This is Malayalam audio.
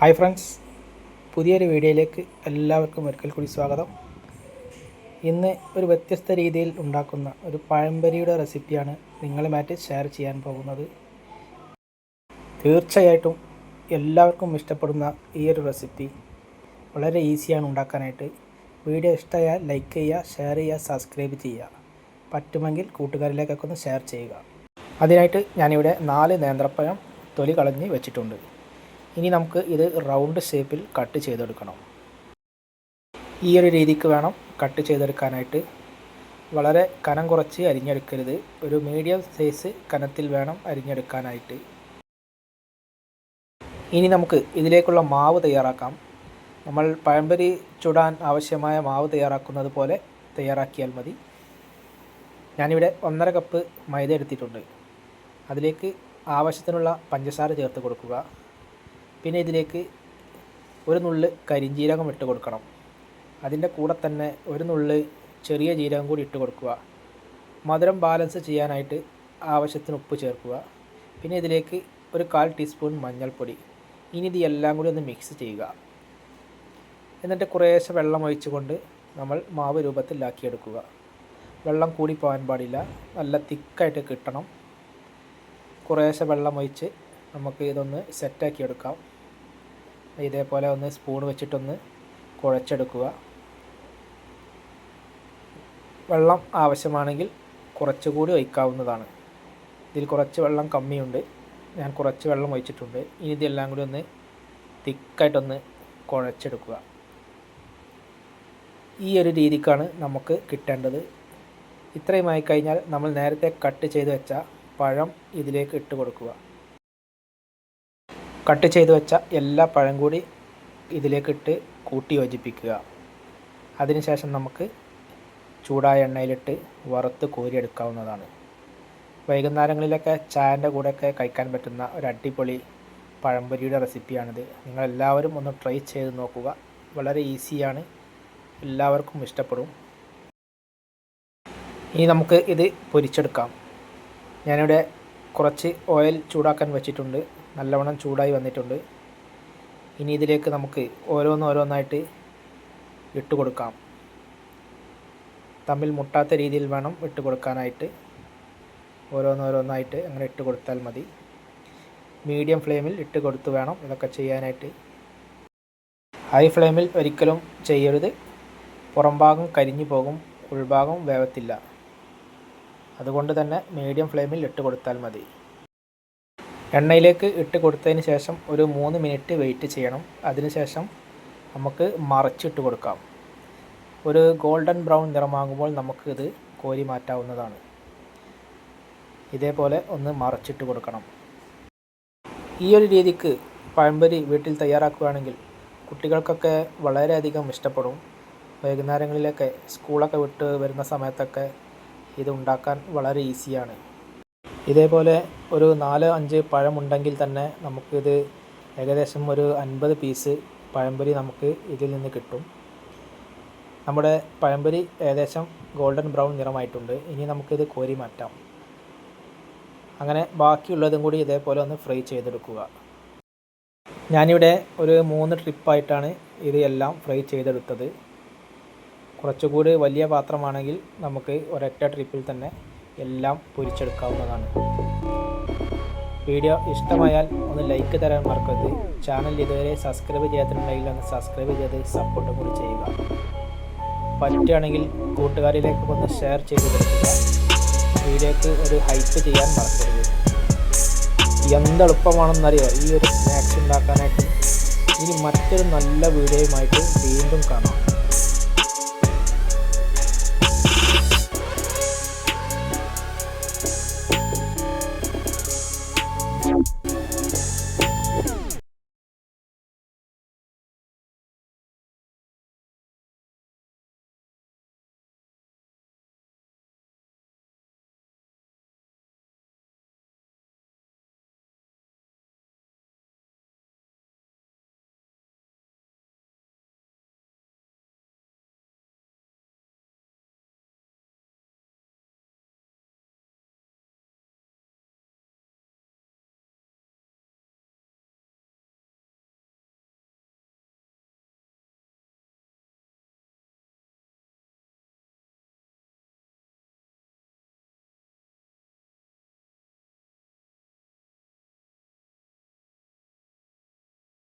Hi friends. പുതിയൊരു വീഡിയോയിലേക്ക് എല്ലാവർക്കും ഒരിക്കൽ കൂടി സ്വാഗതം. ഇന്ന് ഒരു വ്യത്യസ്ത രീതിയിൽ ഉണ്ടാക്കുന്ന ഒരു പഴംപരിയുടെ റെസിപ്പിയാണ് നിങ്ങളുമായിട്ട് ഷെയർ ചെയ്യാൻ പോകുന്നത്. തീർച്ചയായിട്ടും എല്ലാവർക്കും ഇഷ്ടപ്പെടുന്ന ഈ ഒരു റെസിപ്പി. വളരെ ഈസിയാണ് ഉണ്ടാക്കാനായിട്ട്. വീഡിയോ ഇഷ്ടമായാൽ ലൈക്ക് ചെയ്യുക ഷെയർ ചെയ്യുക സബ്സ്ക്രൈബ് ചെയ്യുക. പറ്റുമെങ്കിൽ കൂട്ടുകാരിലേക്കൊക്കെ ഒന്ന് ഷെയർ ചെയ്യുക. അതിനായിട്ട് ഞാനിവിടെ നാല് നേന്ത്രപ്പഴം തൊലി കളഞ്ഞ് വെച്ചിട്ടുണ്ട്. ഇനി നമുക്ക് ഇത് റൗണ്ട് ഷേപ്പിൽ കട്ട് ചെയ്തെടുക്കണം. ഈ ഒരു രീതിക്ക് വേണം കട്ട് ചെയ്തെടുക്കാനായിട്ട്. വളരെ കനം കുറച്ച് അരിഞ്ഞെടുക്കരുത്. ഒരു മീഡിയം സൈസ് കനത്തിൽ വേണം അരിഞ്ഞെടുക്കാനായിട്ട്. ഇനി നമുക്ക് ഇതിലേക്കുള്ള മാവ് തയ്യാറാക്കാം. നമ്മൾ പഴംപൊരി ചുടാൻ ആവശ്യമായ മാവ് തയ്യാറാക്കുന്നത് പോലെ തയ്യാറാക്കിയാൽ മതി. ഞാനിവിടെ ഒന്നര കപ്പ് മൈദ എടുത്തിട്ടുണ്ട്. അതിലേക്ക് ആവശ്യത്തിനുള്ള പഞ്ചസാര ചേർത്ത് കൊടുക്കുക. പിന്നെ ഇതിലേക്ക് ഒരു നുള്ള് കരിഞ്ജീരകം ഇട്ട് കൊടുക്കണം. അതിന്റെ കൂടെ തന്നെ ഒരു നുള്ള് ചെറിയ ജീരകം കൂടി ഇട്ട് കൊടുക്കുക. മധുരം ബാലൻസ് ചെയ്യാനായിട്ട് ആവശ്യത്തിന് ഉപ്പ് ചേർക്കുക. പിന്നെ ഇതിലേക്ക് ഒരു കാൽ ടീസ്പൂൺ മഞ്ഞൾപ്പൊടി. ഇനി ഇത് എല്ലാം കൂടി ഒന്ന് മിക്സ് ചെയ്യുക. എന്നിട്ട് കുറേശ്ശെ വെള്ളം ഒഴിച്ചുകൊണ്ട് നമ്മൾ മാവ് രൂപത്തിലാക്കിയെടുക്കുക. വെള്ളം കൂടി പോകാൻ പാടില്ല. നല്ല തിക്കായിട്ട് കിട്ടണം. കുറേശ്ശെ വെള്ളം ഒഴിച്ച് നമുക്ക് ഇതൊന്ന് സെറ്റാക്കി എടുക്കാം. ഇതേപോലെ ഒന്ന് സ്പൂൺ വെച്ചിട്ടൊന്ന് കുഴച്ചെടുക്കുക. വെള്ളം ആവശ്യമാണെങ്കിൽ കുറച്ചുകൂടി ഒഴിക്കാവുന്നതാണ്. ഇതിൽ കുറച്ച് വെള്ളം കമ്മിയുണ്ട്. ഞാൻ കുറച്ച് വെള്ളം ഒഴിച്ചിട്ടുണ്ട്. ഇനി ഇതെല്ലാം കൂടി ഒന്ന് തിക്കായിട്ടൊന്ന് കുഴച്ചെടുക്കുക. ഈ ഒരു രീതിക്കാണ് നമുക്ക് കിട്ടേണ്ടത്. ഇത്രയുമായി കഴിഞ്ഞാൽ നമ്മൾ നേരത്തെ കട്ട് ചെയ്ത് വെച്ച പഴം ഇതിലേക്ക് ഇട്ട് കൊടുക്കുക. കട്ട് ചെയ്ത് വെച്ച എല്ലാ പഴം കൂടി ഇതിലേക്കിട്ട് കൂട്ടി യോജിപ്പിക്കുക. അതിനുശേഷം നമുക്ക് ചൂടായ എണ്ണയിലിട്ട് വറുത്ത് കോരിയെടുക്കാവുന്നതാണ്. വൈകുന്നേരങ്ങളിലൊക്കെ ചായന്റെ കൂടെയൊക്കെ കഴിക്കാൻ പറ്റുന്ന ഒരു അടിപൊളി പഴംപൊരിയുടെ റെസിപ്പിയാണിത്. നിങ്ങളെല്ലാവരും ഒന്ന് ട്രൈ ചെയ്ത് നോക്കുക. വളരെ ഈസിയാണ്. എല്ലാവർക്കും ഇഷ്ടപ്പെടും. ഇനി നമുക്ക് ഇത് പൊരിച്ചെടുക്കാം. ഞാനിവിടെ കുറച്ച് ഓയിൽ ചൂടാക്കാൻ വെച്ചിട്ടുണ്ട്. നല്ലവണ്ണം ചൂടായി വന്നിട്ടുണ്ട്. ഇനി ഇതിലേക്ക് നമുക്ക് ഓരോന്നോരോന്നായിട്ട് ഇട്ട് കൊടുക്കാം. തമ്മിൽ മുട്ടാത്ത രീതിയിൽ വേണം ഇട്ട് കൊടുക്കാനായിട്ട്. ഓരോന്നോരോന്നായിട്ട് അങ്ങനെ ഇട്ട് കൊടുത്താൽ മതി. മീഡിയം ഫ്ലെയിമിൽ ഇട്ട് കൊടുത്ത് വേണം ഇതൊക്കെ ചെയ്യാനായിട്ട്. ഹൈ ഫ്ലെയിമിൽ ഒരിക്കലും ചെയ്യരുത്. പുറംഭാഗം കരിഞ്ഞു പോകും. ഉൾഭാഗം വേവത്തില്ല. അതുകൊണ്ട് തന്നെ മീഡിയം ഫ്ലെയിമിൽ ഇട്ട് കൊടുത്താൽ മതി. എണ്ണയിലേക്ക് ഇട്ട് കൊടുത്തതിന് ശേഷം ഒരു മൂന്ന് മിനിറ്റ് വെയിറ്റ് ചെയ്യണം. അതിനുശേഷം നമുക്ക് മറച്ചിട്ട് കൊടുക്കാം. ഒരു ഗോൾഡൻ ബ്രൗൺ നിറമാകുമ്പോൾ നമുക്ക് ഇത് കോരി മാറ്റാവുന്നതാണ്. ഇതേപോലെ ഒന്ന് മറച്ചിട്ട് കൊടുക്കണം. ഈ ഒരു രീതിക്ക് പഴംപൊരി വീട്ടിൽ തയ്യാറാക്കുകയാണെങ്കിൽ കുട്ടികൾക്കൊക്കെ വളരെയധികം ഇഷ്ടപ്പെടും. വൈകുന്നേരങ്ങളിലൊക്കെ സ്കൂളൊക്കെ വിട്ട് വരുന്ന സമയത്തൊക്കെ ഇത് ഉണ്ടാക്കാൻ വളരെ ഈസിയാണ്. ഇതേപോലെ ഒരു നാല് അഞ്ച് പഴമുണ്ടെങ്കിൽ തന്നെ നമുക്കിത് ഏകദേശം ഒരു അൻപത് പീസ് പഴംപൊരി നമുക്ക് ഇതിൽ നിന്ന് കിട്ടും. നമ്മുടെ പഴംപൊരി ഏകദേശം ഗോൾഡൻ ബ്രൗൺ നിറമായിട്ടുണ്ട്. ഇനി നമുക്കിത് കോരി മാറ്റാം. അങ്ങനെ ബാക്കിയുള്ളതും കൂടി ഇതേപോലെ ഒന്ന് ഫ്രൈ ചെയ്തെടുക്കുക. ഞാനിവിടെ ഒരു മൂന്ന് ട്രിപ്പായിട്ടാണ് ഇത് എല്ലാം ഫ്രൈ ചെയ്തെടുത്തത്. കുറച്ചുകൂടി വലിയ പാത്രമാണെങ്കിൽ നമുക്ക് ഒരൊറ്റ ട്രിപ്പിൽ തന്നെ എല്ലാം പൊരിച്ചെടുക്കാവുന്നതാണ്. വീഡിയോ ഇഷ്ടമായാൽ ഒന്ന് ലൈക്ക് തരാൻ മറക്കരുത്. ചാനൽ ഇതുവരെ സബ്സ്ക്രൈബ് ചെയ്യാത്തിട്ടുണ്ടെങ്കിൽ ഒന്ന് സബ്സ്ക്രൈബ് ചെയ്ത് സപ്പോർട്ട് കൂടി ചെയ്യുക. പറ്റുകയാണെങ്കിൽ കൂട്ടുകാരിലേക്ക് ഒന്ന് ഷെയർ ചെയ്ത് കൊടുക്കുക. വീഡിയോക്ക് ഒരു ഹൈപ്പ് ചെയ്യാൻ മറക്കരുത്. എന്തെളുപ്പമാണെന്നറിയോ? ഈ ഒരു സ്നാക്സ് ഉണ്ടാക്കാനായിട്ട് ഇനി മറ്റൊരു നല്ല വീഡിയോയുമായിട്ട് വീണ്ടും കാണാം.